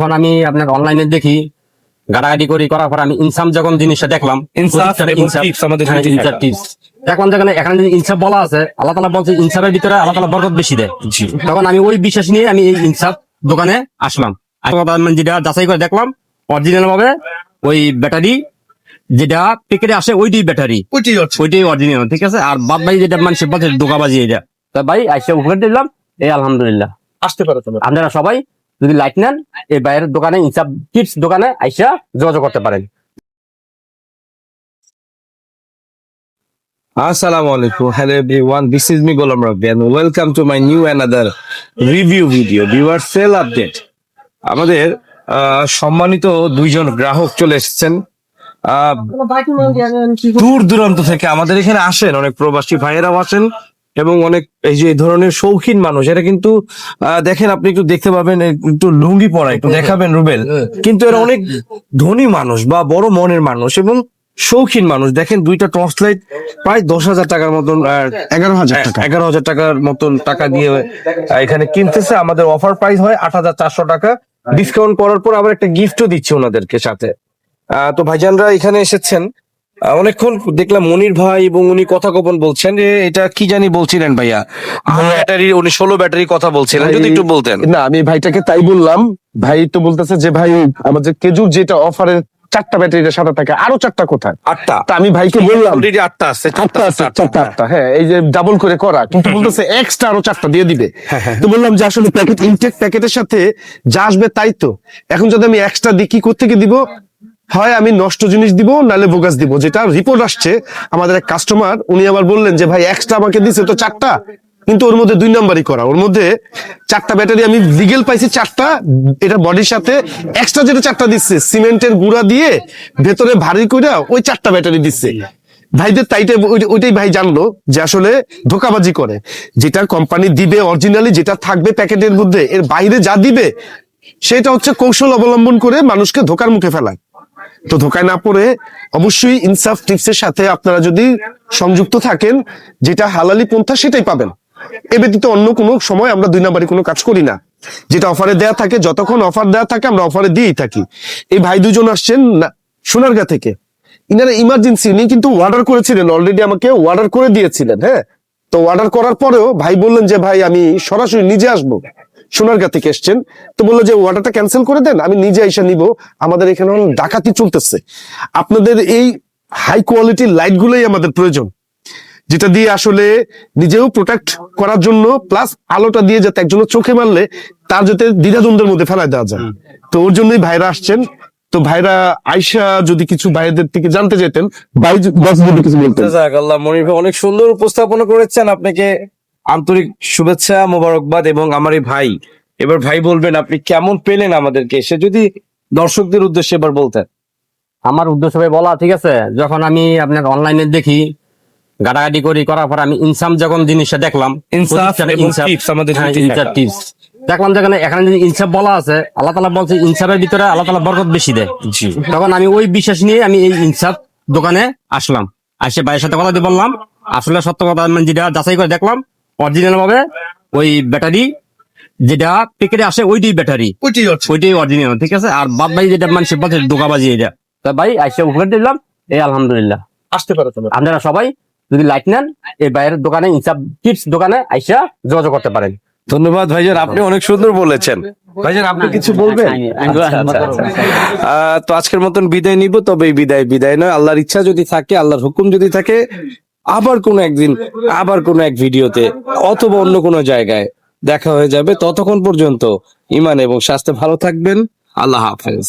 যখন আমি আপনার অনলাইনে দেখি গাড়াগাড়ি করি করার পর আমি ইনসাম যখন জিনিসটা দেখলাম হ্যাঁ। দেখলাম যেখানে এখানে যদি ইনসাফ বলা আছে আল্লাহ তালা বলছে ইনসাফের ভিতরে আল্লাহ তালা বরকত বেশি দেয়। তখন আমি ওই বিশ্বাস নিয়ে আমি এই ইনসাফ দোকানে আসলাম। যেটা যাচাই করে দেখলাম অরিজিনাল ভাবে ওই ব্যাটারি যেটা প্যাকেটে আসে ওইটাই ব্যাটারি ওইটাই অরিজিনাল ঠিক আছে? আর বাদ ভাই যেটা মানুষ বলছে দোকাবাজি এটা। তা ভাই আইসা দিলাম এই আলহামদুলিল্লাহ। আসতে পারে আপনারা সবাই যদি লাইট নেন এই বাইরের দোকানে ইনসাফ টিপস দোকানে আইসা যোগাযোগ করতে পারেন Assalamu alaikum. Hello everyone. This is me Golam Rabbi and welcome to my new another review video. Viewer sale update. আমাদের আহ, সম্মানিত দুইজন গ্রাহক চলে এসেছেন আহ, দূর দূরান্ত থেকে আমাদের এখানে আসেন অনেক প্রবাসী ভাইয়েরাও আসেন এবং অনেক এই যে ধরনের শৌখিন মানুষ এটা কিন্তু দেখেন আপনি একটু দেখতে পাবেন একটু লুঙ্গি পরা একটু দেখাবেন রুবেল। কিন্তু এরা অনেক ধনী মানুষ বা বড় মনের মানুষ এবং শৌখিন মানুষ। দেখেন দুইটা টর্চ লাইট প্রায় দশ হাজার টাকার মতন এগারো হাজার টাকা। এগারো হাজার টাকার মতন টাকা দিয়ে এখানে কিনতেছে। আমাদের অফার প্রাইস হয় আট হাজার চারশো টাকা। ডিসকাউন্ট করার পর আবার একটা গিফটও দিচ্ছে ওনাদেরকে সাথে। আহ, তো ভাইজানরা এখানে এসেছেন। অনেকক্ষণ দেখলাম মনির ভাই এবং উনি কথা গোপন বলছেন যে এটা কি জানি বলছিলেন ভাইয়া? ব্যাটারি উনি ষোলো ব্যাটারি কথা বলছিলেন যদি একটু বলতেন। না আমি ভাইটাকে তাই বললাম ভাই তো বলতেছে যে ভাই আমাদের কেজুর যেটা অফারে চারটা ব্যাটারিটা সাদা থাকে আরও চারটা কোথায়? আটটা। তা আমি ভাইকে বললাম আটটা আছে আটটা আছে চারটা আটটা। হ্যাঁ এই যে ডাবল করে করা কিন্তু বলতেছে এক্সট্রা আরও চারটা দিয়ে দিবে। তো বললাম যে আসলে প্যাকেট ইনটেক প্যাকেটের সাথে যা আসবে তাই তো। এখন যদি আমি এক্সট্রা দিই কি কোথেকে দিব? হয় আমি নষ্ট জিনিস দিব, নালে বোগাস দিব। যেটা রিপোর্ট আসছে, আমাদের এক কাস্টমার উনি আবার বললেন যে, ভাই এক্সট্রা আমাকে দিছে তো চারটা। কিন্তু ওর মধ্যে দুই নাম্বারই করা। ওর মধ্যে চারটা ব্যাটারি আমি লিগেল পাইছি চারটা, এটা বডির সাথে এক্সট্রা যেটা চারটা দিচ্ছে, সিমেন্টের গুঁড়া দিয়ে ভেতরে ভারী কইরা ওই চারটা ব্যাটারি দিচ্ছে। ভাইদের তাইতে ওই- ওইটাই ভাই জানলো যে আসলে ধোকাবাজি করে। যেটা কোম্পানি দিবে অরিজিনালি যেটা থাকবে প্যাকেটের মধ্যে, এর বাইরে যা দিবে, সেটা হচ্ছে কৌশল অবলম্বন করে মানুষকে ধোকার মুখে ফেলায়। তো ধোকায় না পড়ে অবশ্যই ইনসাফ টিপসের সাথে আপনারা যদি সংযুক্ত থাকেন, যেটা হালালি পন্থা সেটাই পাবেন। এ ব্যতীত অন্য কোনো সময় আমরা দুই নাম্বারে কোনো কাজ করি না। যেটা অফারে দেয়া থাকে, যতক্ষণ অফার দেয়া থাকে, আমরা অফারে দিয়েই থাকি। এই ভাই দুজন আসছেন সোনারগাঁ থেকে। ইনারা ইমার্জেন্সি উনি কিন্তু অর্ডার করেছিলেন অলরেডি আমাকে অর্ডার করে দিয়েছিলেন হ্যাঁ? তো অর্ডার করার পরেও ভাই বললেন যে, ভাই, আমি সরাসরি নিজে আসব। সোনারগাঁ থেকে এসছেন। তো বলল যে অর্ডারটা ক্যান্সেল করে দেন, আমি নিজে এসে নিব। আমাদের এখানে ডাকাতি চলতেছে। আপনাদের এই হাই কোয়ালিটির লাইট গুলোই আমাদের প্রয়োজন। যেটা দিয়ে আসলে নিজেও প্রোটেক্ট করার জন্য প্লাস আলোটা দিয়ে যাতে একজনের চোখে মারলে, তার যাতে দ্বিধাদ্বন্দ্বের মধ্যে ফেলায় দেওয়া যায়। তো ওর জন্যই ভাইরা আসছেন। তো ভাইরা আয়সা যদি কিছু ভাইদের থেকে জানতে যেতেন ভাই কিছু বলতেন। অনেক সুন্দর উপস্থাপনা করেছেন। আপনাকে আন্তরিক শুভেচ্ছা মোবারকবাদ এবং আমার এই ভাই। এবার ভাই বলবেন আপনি কেমন পেলেন আমাদেরকে? সে যদি দর্শকদের উদ্দেশ্যে এবার বলতেন। আমার উদ্দেশ্য ভাই বলা ঠিক আছে? যখন আমি আপনার অনলাইনে দেখি গাড়াগাড়ি করি করার পর আমি ইনসাম যখন জিনিসটা দেখলাম হ্যাঁ। দেখলাম যেখানে এখানে যদি ইনসাফ বলা আছে আল্লাহ তালা বলছে ইনসাফের ভিতরে আল্লাহ তালা বরকত বেশি দেয়। তখন আমি ওই বিশ্বাস নিয়ে আমি এই ইনসাফ দোকানে আসলাম। আসে ভাইয়ের সাথে কথা দিয়ে বললাম। আসলে সত্য কথা আমি যেটা যাচাই করে দেখলাম অরিজিনাল হবে ওই ব্যাটারি যেটা প্যাকেটে আসে ওইটাই ব্যাটারি ওইটাই ওইটাই অরিজিনাল ঠিক আছে? আর বাদ ভাই যেটা মানুষ বলছে দোকাবাজি এটা। তা ভাই আইসা উপরে দিলাম এই আলহামদুলিল্লাহ। আসতে পারে তোমার। আপনারা সবাই যদি লাইট নেন এই বাইরের দোকানে ইনসাফ টিপস দোকানে আইসা যোগাযোগ করতে পারেন। ধন্যবাদ ভাইজান আপনি অনেক সুন্দর বলেছেন। ভাইজান আপনি কিছু বলবেন? আচ্ছা, আচ্ছা, আচ্ছা। আহ, তো আজকের মতন বিদায় নিব তবে বিদায় বিদায় নয়। আল্লাহর ইচ্ছা যদি থাকে আল্লাহর হুকুম যদি থাকে আবার কোন একদিন, আবার কোন এক ভিডিওতে অথবা অন্য কোনো জায়গায় দেখা হয়ে যাবে। ততক্ষণ পর্যন্ত ইমান এবং স্বাস্থ্য ভালো থাকবেন। আল্লাহ হাফেজ।